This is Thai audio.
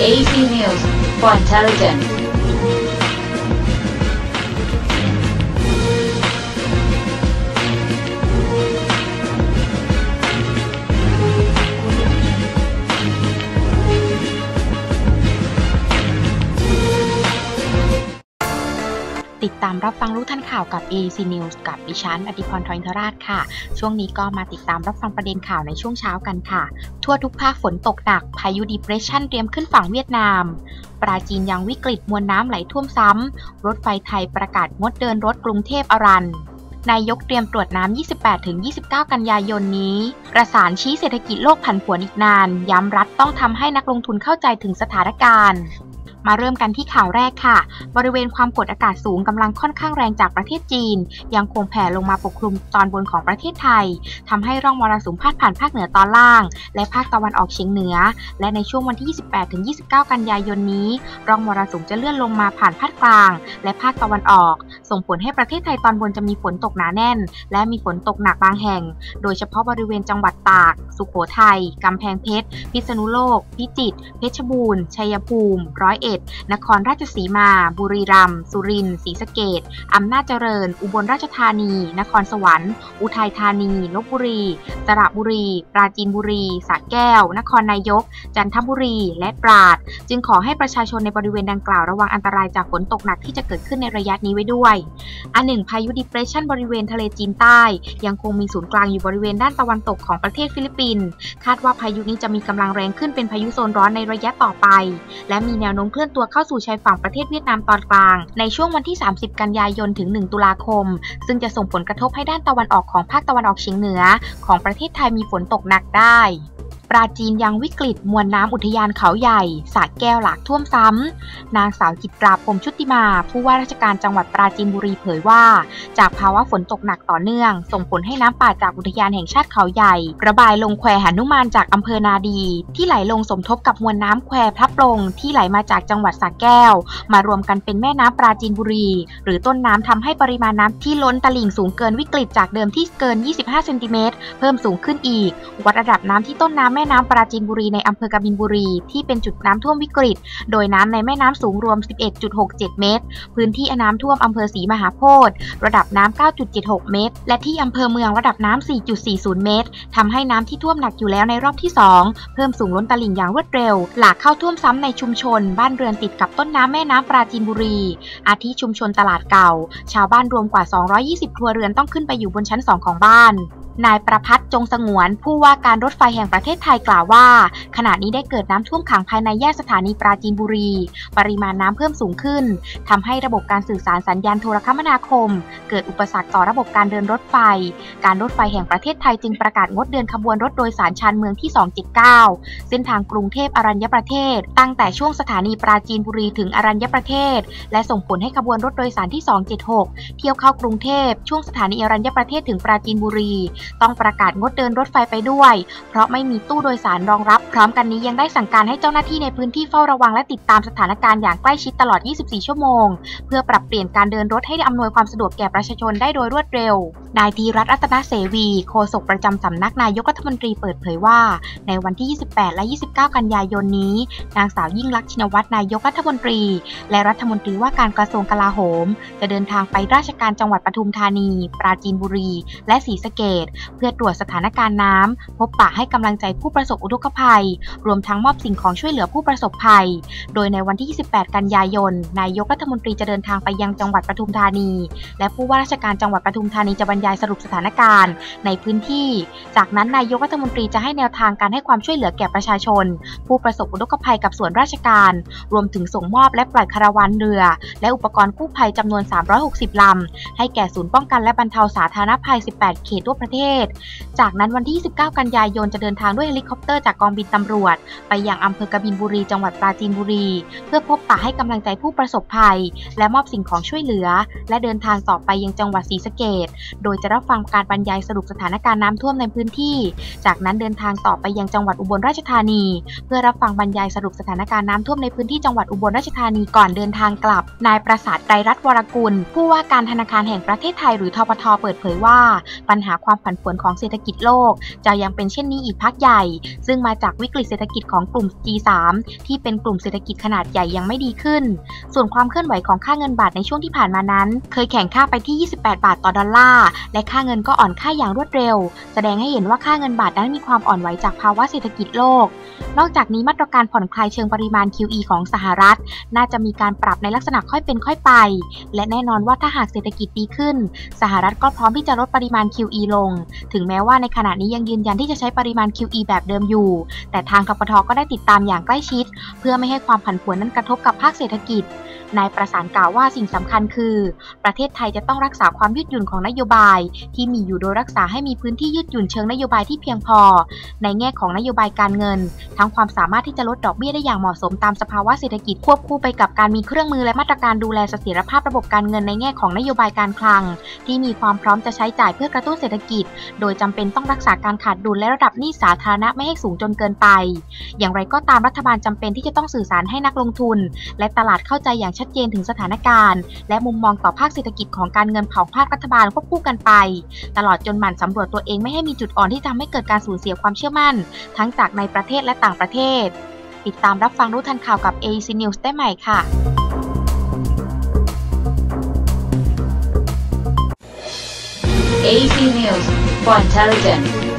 AC News for Intelligence. ามรับฟังรู้ทันข่าวกับ AEC News กับดิฉันอดิพรทอยทราชค่ะ ช่วงนี้ก็มาติดตามรับฟังประเด็นข่าวในช่วงเช้ากันค่ะ ทั่วทุกภาคฝนตกหนัก พายุดีเพรสชันเตรียมขึ้นฝั่งเวียดนาม ปราจีนยังวิกฤตมวลน้ำไหลท่วมซ้ำ รถไฟไทยประกาศงดเดินรถกรุงเทพอรันนายกเตรียมตรวจน้ำ 28-29 กันยายนนี้ ประสานชี้เศรษฐกิจโลกผันผวนอีกนาน ย้ำรัฐต้องทำให้นักลงทุนเข้าใจถึงสถานการณ์ มาเริ่มกันที่ข่าวแรกค่ะ บริเวณความกดอากาศสูงกำลังค่อนข้างแรงจากประเทศจีน ยังคงแผ่ลงมาปกคลุมตอนบนของประเทศไทยทำให้ร่องมรสุมพาดผ่านภาคเหนือตอนล่าง และภาคตะวันออกเฉียงเหนือ และในช่วงวันที่ 28-29 กันยายนนี้ ร่องมรสุมจะเลื่อนลงมาผ่านภาคกลาง และภาคตะวันออก ส่งผลให้ประเทศไทยตอนบนจะมีฝนตกหนาแน่น และมีฝนตกหนักบางแห่ง โดยเฉพาะบริเวณจังหวัดตาก สุโขทัยกำแพงเพชร พิษณุโลก พิจิตร เพชรบูรณ์ ชัยภูมิ ร้อยเอ็ดนครราชสีมา บุรีรัมย์ สุรินทร์ ศรีสะเกดอำนาจเจริญ อุบลราชธานี นครสวรรค์ อุทัยธานี ลบบุรี สระบุรี ปราจีนบุรี สระแก้ว นครนายก จันทบุรี และตราด จึงขอให้ประชาชนในบริเวณดังกล่าวระวังอันตรายจากฝนตกหนักที่จะเกิดขึ้นในระยะนี้ไว้ด้วย อันหนึ่งพายุดิเพรสชันบริเวณทะเลจีนใต้ ยังคงมีศูนย์กลางอยู่บริเวณด้านตะวันตกของประเทศฟิลิปปินส์ คาดว่าพายุนี้จะมีกำลังแรงขึ้นเป็นพายุโซนร้อนในระยะต่อไป และมีแนวโน้มเคลื่อนลื่อนตัวเข้าสู่ชายฝั่งประเทศเวียดนามตอนกลาง ในช่วงวันที่ 30 กันยายนถึง 1 ตุลาคม ซึ่งจะส่งผลกระทบให้ด้านตะวันออกของภาคตะวันออกเฉียงเหนือ ของประเทศไทยมีฝนตกหนักได้ ปราจีนยังวิกฤตมวลน้ำอุทยานเขาใหญ่สระแก้วหลากท่วมซ้ำ นางสาวจิตราพรมชุติมา ผู้ว่าราชการจังหวัดปราจีนบุรีเผยว่า จากภาวะฝนตกหนักต่อเนื่อง ส่งผลให้น้ำป่าจากอุทยานแห่งชาติเขาใหญ่ ระบายลงแควหนุมานจากอำเภอนาดี ที่ไหลลงสมทบกับมวลน้ำแควพลับลงที่ไหลมาจากจังหวัดสระแก้ว มารวมกันเป็นแม่น้ำปราจีนบุรี หรือต้นน้ำทำให้ปริมาณน้ำที่ล้นตลิ่งสูงเกินวิกฤตจากเดิมที่เกิน 25 เซนติเมตรเพิ่มสูงขึ้นอีก วัดระดับน้ำที่ต้นน้ำแม่น้ำปราจีนบุรีในอำเภอกบินบุรี ที่เป็นจุดน้ำท่วมวิกฤต โดยน้ำในแม่น้ำสูงรวม 11.67 เมตร พื้นที่น้ำท่วมอำเภอศรีมหาโพธิ์ระดับน้ำ 9.76 เมตร และที่อำเภอเมืองระดับน้ำ 4.40 เมตรทำให้น้ำที่ท่วมหนักอยู่แล้วในรอบที่ 2 เพิ่มสูงล้นตลิ่งอย่างรวดเร็ว หลากเข้าท่วมซ้ำในชุมชน บ้านเรือนติดกับต้นน้ำแม่น้ำปราจีนบุรี อาทิชุมชนตลาดเก่า ชาวบ้านรวมกว่า 220 ครัวเรือนต้องขึ้นไปอยู่บนชั้น 2 ของบ้าน นายประพัฒน์จงสงวน ผู้ว่าการรถไฟแห่งประเทศไทยกล่าวว่า ขณะนี้ได้เกิดน้ำท่วมขังภายในแยกสถานีปราจีนบุรี ปริมาณน้ำเพิ่มสูงขึ้นทำให้ระบบการสื่อสารสัญญาณโทรคมนาคม เกิดอุปสรรคต่อระบบการเดินรถไฟ การรถไฟแห่งประเทศไทยจึงประกาศงดเดินขบวนรถโดยสารชานเมืองที่ 279 เส้นทางกรุงเทพอรัญญประเทศ ตั้งแต่ช่วงสถานีปราจีนบุรีถึงอรัญญประเทศ และส่งผลให้ขบวนรถโดยสารที่ 276 เที่ยวเข้ากรุงเทพช่วงสถานีอรัญญประเทศถึงปราจีนบุรีต้องประกาศงดเดินรถไฟไปด้วย เพราะไม่มีตู้โดยสารรองรับ พร้อมกันนี้ยังได้สั่งการให้เจ้าหน้าที่ในพื้นที่เฝ้าระวังและติดตามสถานการณ์อย่างใกล้ชิดตลอด 24 ชั่วโมง เพื่อปรับเปลี่ยนการเดินรถให้อำนวยความสะดวกแก่ประชาชนได้โดยรวดเร็วนายธีรัตน์รัตนเสวี โฆษกประจำสำนักนายกรัฐมนตรีเปิดเผยว่า ในวันที่ 28 และ 29 กันยายนนี้ นางสาวยิ่งลักษณ์ชินวัตรนายกรัฐมนตรี และรัฐมนตรีว่าการกระทรวงกลาโหม จะเดินทางไปราชการจังหวัดปทุมธานี ปราจีนบุรี และศรีสะเกดเพื่อตรวจสถานการณ์น้ำ พบปะให้กำลังใจผู้ประสบอุทกภัย รวมทั้งมอบสิ่งของช่วยเหลือผู้ประสบภัย โดยในวันที่ 28 กันยายน นายกรัฐมนตรีจะเดินทางไปยังจังหวัดปทุมธานี และผู้ว่าราชการจังหวัดปทุมธานีจะบรรยายสรุปสถานการณ์ ในพื้นที่ จากนั้นนายกรัฐมนตรีจะให้แนวทางการให้ความช่วยเหลือแก่ประชาชน ผู้ประสบอุทกภัยกับส่วนราชการ รวมถึงส่งมอบและปล่อยคาราวานเรือ และอุปกรณ์กู้ภัยจำนวน 360 ลำ ให้แก่ศูนย์ป้องกันและบรรเทาสาธารณภัย 18 เขตทั่วประเทศ จากนั้นวันที่29กันยายนจะเดินทางด้วยเฮลิคอปเตอร์จากกองบินตำรวจ ไปยังอำเภอกบินบุรีจังหวัดปราจีนบุรี เพื่อพบปะให้กำลังใจผู้ประสบภัย และมอบสิ่งของช่วยเหลือ และเดินทางต่อไปยังจังหวัดศรีสะเกดโดดยจะรับฟังการบรรยายสรุปสถานการณ์น้ำท่วมในพื้นที่ จากนั้นเดินทางต่อไปยังจังหวัดอุบลราชธานี เพื่อรับฟังบรรยายสรุปสถานการณ์น้ำท่วมในพื้นที่จังหวัดอุบลราชธานีก่อนเดินทางกลับ นายประสาทไตรรัตน์วรกุล ผู้ว่าการธนาคารแห่งประเทศไทยหรือทปทเปิดเผยว่า ปัญหาความผันผวนของเศรษฐกิจโลก จะยังเป็นเช่นนี้อีกพักใหญ่ ซึ่งมาจากวิกฤตเศรษฐกิจของกลุ่ม G3 ที่เป็นกลุ่มเศรษฐกิจขนาดใหญ่ยังไม่ดีขึ้น ส่วนความเคลื่อนไหวของค่าเงินบาทในช่วงที่ผ่านมานั้น เคยแข่งค่าไปที่ 28 บาทต่อดอลลาร์และค่าเงินก็อ่อนค่าอย่างรวดเร็ว แสดงให้เห็นว่าค่าเงินบาทนั้นมีความอ่อนไหวจากภาวะเศรษฐกิจโลก นอกจากนี้มาตรการผ่อนคลายเชิงปริมาณ QE ของสหรัฐ น่าจะมีการปรับในลักษณะค่อยเป็นค่อยไป และแน่นอนว่าถ้าหากเศรษฐกิจดีขึ้น สหรัฐก็พร้อมที่จะลดปริมาณ QE ลง ถึงแม้ว่าในขณะนี้ยังยืนยันที่จะใช้ปริมาณ QE แบบเดิมอยู่ แต่ทางทปทก็ได้ติดตามอย่างใกล้ชิด เพื่อไม่ให้ความผันผวนนั้นกระทบกับภาคเศรษฐกิจ นายประสานกล่าวว่าสิ่งสำคัญคือ ประเทศไทยจะต้องรักษาความยืดหยุ่นของนโยบาย ที่มีอยู่โดยรักษาให้มีพื้นที่ยืดหยุ่นเชิงนโยบายที่เพียงพอ ในแง่ของนโยบายการเงิน ทั้งความสามารถที่จะลดดอกเบี้ยได้อย่างเหมาะสมตามสภาวะเศรษฐกิจควบคู่ไปกับการมีเครื่องมือและมาตรการดูแลเสถียรภาพระบบการเงินในแง่ของนโยบายการคลัง ที่มีความพร้อมจะใช้จ่ายเพื่อกระตุ้นเศรษฐกิจ โดยจำเป็นต้องรักษาการขาดดุลและระดับหนี้สาธารณะไม่ให้สูงจนเกินไป อย่างไรก็ตามรัฐบาลจำเป็นที่จะต้องสื่อสารให้นักลงทุน และตลาดเข้าใจอย่างชัดเจนถึงสถานการณ์ และมุมมองต่อภาคเศรษฐกิจของการเงินของภาครัฐบาลควบคู่กันไป ตลอดจนหมั่นสำรวจตัวเองไม่ให้มีจุดอ่อนที่ทำให้เกิดการสูญเสียความเชื่อมั่น ทั้งจากในประเทศและต่างประเทศ ติดตามรับฟังรู้ทันข่าวกับ AEC News ได้ใหม่ค่ะ AC News for Intelligent